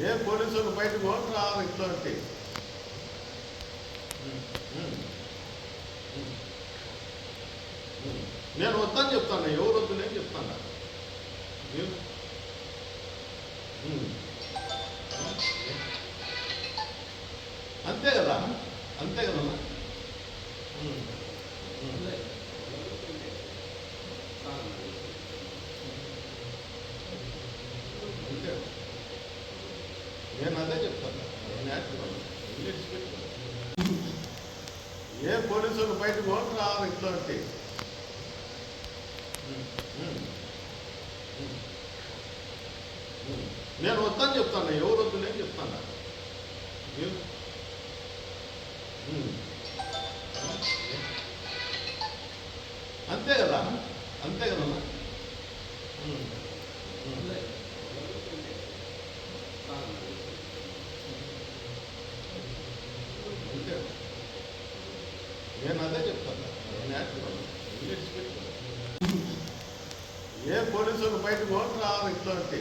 ఏ పోలీసులు బయటకు పోను రారు ఇట్లాంటి. నేను వద్దని చెప్తాను ఎవరు వద్దు నేను చెప్తాను. అంతే కదా? అంతే కదా నేను అదే చెప్తాను. నేను. ఏ పోలీసులు బయటకు పోను రారు ఇట్లాంటి నేను వద్దని చెప్తాను. ఎవరు వద్దు నేను చెప్తాను. అంతే కదా? అంతే కదా నేను అదే చెప్తాను. నేను ఏ పోలీసులు బయటకు ఓటు రావాలి ఇట్లాంటి.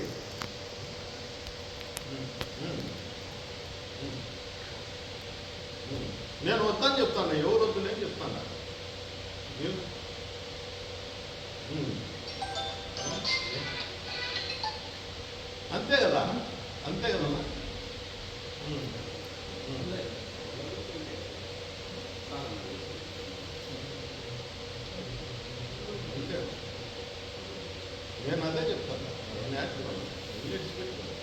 నేను వద్దని చెప్తాను. ఎవరు వద్దు నేను చెప్తాను. అంతే కదా? అంతే కదా నేను అదే చెప్తాను నేను యాక్టివ్ అయ్యాను